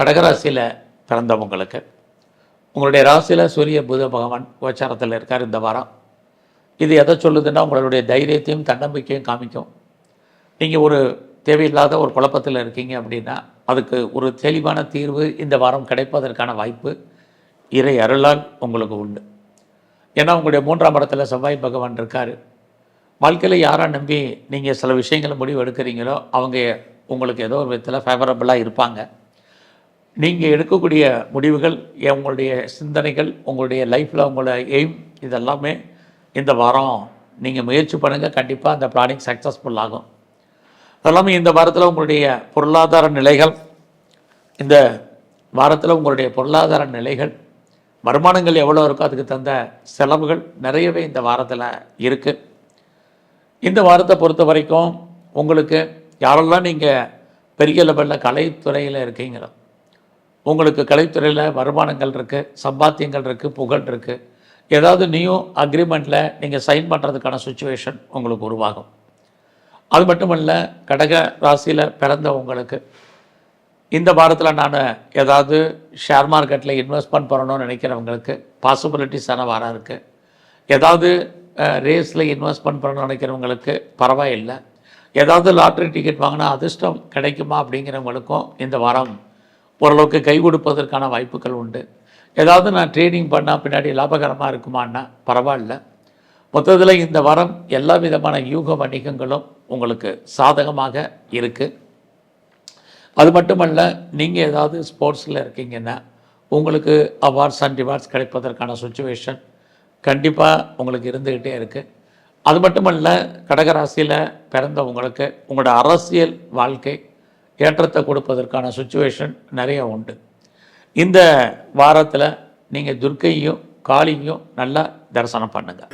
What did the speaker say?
கடகராசியில் பிறந்தவங்களுக்கு உங்களுடைய ராசியில் சூரிய புத பகவான் கோச்சாரத்தில் இருக்கார் இந்த வாரம். இது எதை சொல்லுதுன்னா உங்களுடைய தைரியத்தையும் தன்னம்பிக்கையும் காமிக்கும். நீங்கள் ஒரு தேவையில்லாத ஒரு குழப்பத்தில் இருக்கீங்க அப்படின்னா அதுக்கு ஒரு தெளிவான தீர்வு இந்த வாரம் கிடைப்பதற்கான வாய்ப்பு இறை அருளால் உங்களுக்கு உண்டு. ஏன்னா உங்களுடைய மூன்றாம் இடத்துல செவ்வாய் பகவான் இருக்கார். வாழ்க்கையில் யாரை நம்பி நீங்கள் சில விஷயங்களை முடிவு எடுக்கிறீங்களோ அவங்க உங்களுக்கு ஏதோ ஒரு விதத்தில் ஃபேவரபுளாக இருப்பாங்க. நீங்கள் எடுக்கக்கூடிய முடிவுகள் உங்களுடைய சிந்தனைகள் உங்களுடைய லைஃப்பில் உங்களோட எய்ம் இதெல்லாமே இந்த வாரம் நீங்கள் முயற்சி பண்ணுங்கள் கண்டிப்பாக அந்த பிளானிங் சக்ஸஸ்ஃபுல் ஆகும். அதெல்லாமே இந்த வாரத்தில் உங்களுடைய பொருளாதார நிலைகள் இந்த வாரத்தில் உங்களுடைய பொருளாதார நிலைகள் வருமானங்கள் எவ்வளோ இருக்கோ அதுக்கு தந்த செலவுகள் நிறையவே இந்த வாரத்தில் இருக்குது இந்த வாரத்தை பொறுத்த வரைக்கும் உங்களுக்கு யாரெல்லாம் நீங்கள் பெரிய லெவலில் கலைத்துறையில் இருக்கீங்களோ உங்களுக்கு கலைத்துறையில் வருமானங்கள் இருக்குது சம்பாத்தியங்கள் இருக்குது புகழ் இருக்குது ஏதாவது நியூ அக்ரிமெண்ட்டில் நீங்கள் சைன் பண்ணுறதுக்கான சுச்சுவேஷன் உங்களுக்கு உருவாகும். அது மட்டும் இல்லை கடக ராசியில் பிறந்த உங்களுக்கு இந்த வாரத்தில் நான் ஏதாவது ஷேர் மார்க்கெட்டில் இன்வெஸ்ட்மெண்ட் பண்ணணும்னு நினைக்கிறவங்களுக்கு பாசிபிலிட்டிஸான வாரம் இருக்குது ஏதாவது ரேஸில் இன்வெஸ்ட்மெண்ட் பண்ணணும்னு நினைக்கிறவங்களுக்கு பரவாயில்லை. ஏதாவது லாட்ரி டிக்கெட் வாங்கினா அதிர்ஷ்டம் கிடைக்குமா அப்படிங்கிறவங்களுக்கும் இந்த வாரம் ஓரளவுக்கு கை கொடுப்பதற்கான வாய்ப்புகள் உண்டு. ஏதாவது நான் ட்ரேடிங் பண்ணால் பின்னாடி லாபகரமாக இருக்குமான்னா பரவாயில்ல. மொத்தத்தில் இந்த வாரம் எல்லா விதமான யூக வணிகங்களும் உங்களுக்கு சாதகமாக இருக்குது அது மட்டுமல்ல நீங்கள் ஏதாவது ஸ்போர்ட்ஸில் இருக்கீங்கன்னா உங்களுக்கு அவார்ட்ஸ் அண்ட் ரிவார்ட்ஸ் கிடைப்பதற்கான சுச்சுவேஷன் கண்டிப்பாக உங்களுக்கு இருந்துக்கிட்டே இருக்குது அது மட்டுமல்ல கடகராசியில் பிறந்தவங்களுக்கு உங்களோட அரசியல் வாழ்க்கை ஏற்றத்தை கொடுப்பதற்கான சுச்சுவேஷன் நிறைய உண்டு. இந்த வாரத்தில் நீங்கள் துர்க்கையும் காளியும் நல்லா தரிசனம் பண்ணுங்கள்